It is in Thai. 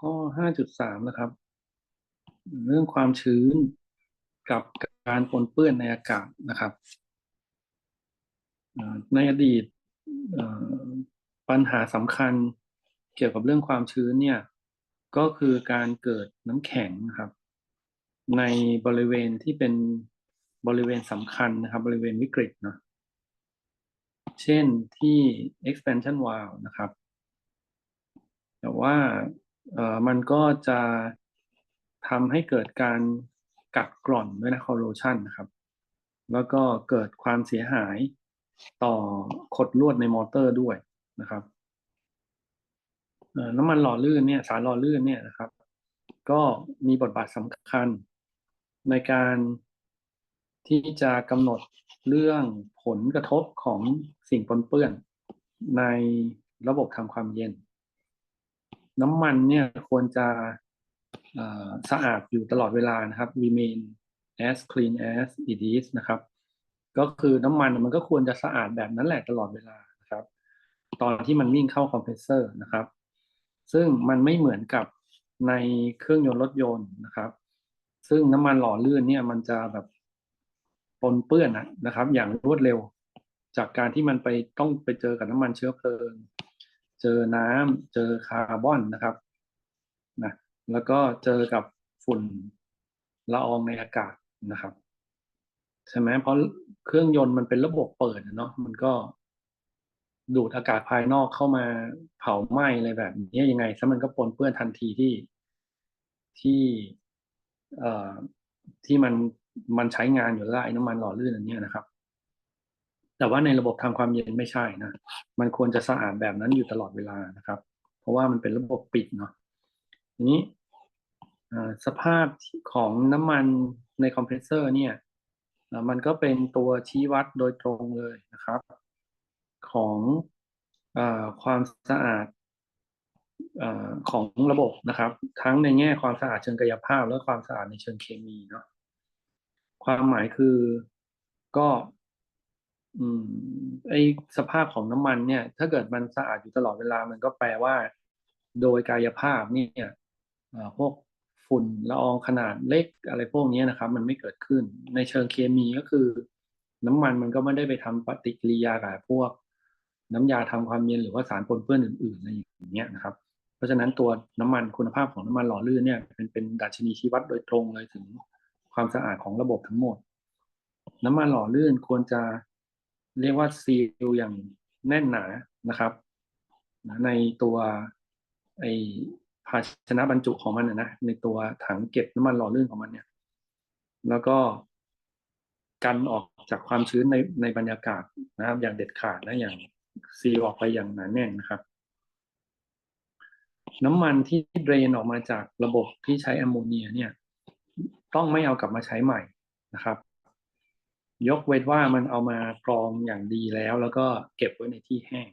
ข้อ 5.3 นะครับ เรื่องความชื้นกับการปนเปื้อนในอากาศนะครับในอดีตปัญหาสำคัญเกี่ยวกับเรื่องความชื้นเนี่ย ก็คือการเกิดน้ำแข็งนะครับ ในบริเวณที่เป็นบริเวณสำคัญนะครับ บริเวณวิกฤตเนาะเช่นที่ expansion valve นะครับ แต่ว่า มันก็จะทำให้เกิดการกัดกร่อนด้วยนะ corrosion นะครับ แล้วก็เกิดความเสียหายต่อขดลวดในมอเตอร์ด้วยนะครับน้ำมันหล่อลื่นเนี่ยสารหล่อลื่นเนี่ยนะครับ ก็มีบทบาทสำคัญในการที่จะกำหนดเรื่องผลกระทบของสิ่งปนเปื้อนในระบบทำความเย็น น้ำมันเนี่ยควรจะสะอาดอยู่ตลอดเวลานะครับ remain as clean as it is นะครับ ก็คือน้ำมันมันก็ควรจะสะอาดแบบนั้นแหละตลอดเวลานะครับ ตอนที่มันวิ่งเข้าคอมเพรสเซอร์นะครับ ซึ่งมันไม่เหมือนกับในเครื่องยนต์รถยนต์นะครับ ซึ่งน้ำมันหล่อลื่นเนี่ยมันจะแบบปนเปื้อนนะครับ อย่างรวดเร็ว จากการที่มันไปต้องไปเจอกับน้ำมันเชื้อเพลิง เจอน้ำเจอคาร์บอนนะครับนะแล้วก็เจอกับฝุ่นละอองในอากาศนะครับใช่ไหมเพราะเครื่องยนต์มันเป็นระบบเปิดเนาะมันก็ดูดอากาศภายนอกเข้ามาเผาไหม้อะไรแบบนี้ยังไงซะมันก็ปนเปื้อนทันทีที่ที่เอ่อที่มันมันใช้งานอยู่แล้วไอ้น้ำมันหล่อลื่นอันนี้นะครับ แต่ว่าในระบบทำความเย็นไม่ใช่นะมันควรจะสะอาดแบบนั้นอยู่ตลอดเวลานะครับ เพราะว่ามันเป็นระบบปิดเนาะทีนี้อ่สภาพของน้ำมันในคอมเพรสเซอร์เนี่ยมันก็เป็นตัวชี้วัดโดยตรงเลยนะครับ ของอความสะอาดอของระบบนะครับ ทั้งในแง่ความสะอาดเชิงกายภาพ และความสะอาดในเชิงเคมีเนาะความหมายคือก็ อืม ไอสภาพของน้ำมันเนี่ย ถ้าเกิดมันสะอาดอยู่ตลอดเวลา มันก็แปลว่า โดยกายภาพเนี่ยอ่าพวกฝุ่นละอองขนาดเล็กอะไรพวกนี้นะครับ มันไม่เกิดขึ้น ในเชิงเคมีก็คือ น้ำมันมันก็ไม่ได้ไปทำปฏิกิริยากับพวก น้ำยาทำความเย็นหรือว่าสารปนเปื้อนอื่นๆอะไรอย่างเงี้ยนะครับ เพราะฉะนั้นตัวน้ำมันคุณภาพของน้ำมันหล่อลื่นเนี่ยเป็นเป็นดัชนีชี้วัดโดยตรงเลยถึงความสะอาดของระบบทั้งหมด น้ำมันหล่อลื่นควรจะ เรียกว่าซีลอย่างแน่นหนานะครับในตัวไอภาชนะบรรจุของมันนะในตัวถังเก็บน้ำมันหล่อลื่นของมันเนี่ย แล้วก็กันออกจากความชื้นในในบรรยากาศนะครับ อย่างเด็ดขาดและอย่างซีลออกไปอย่างหนาแน่นนะครับ น้ำมันที่เดรนออกมาจากระบบที่ใช้แอมโมเนียเนี่ย ต้องไม่เอากลับมาใช้ใหม่นะครับ ยกเว้นว่ามันเอามากรองอย่างดีแล้ว แล้วก็เก็บไว้ในที่แห้ง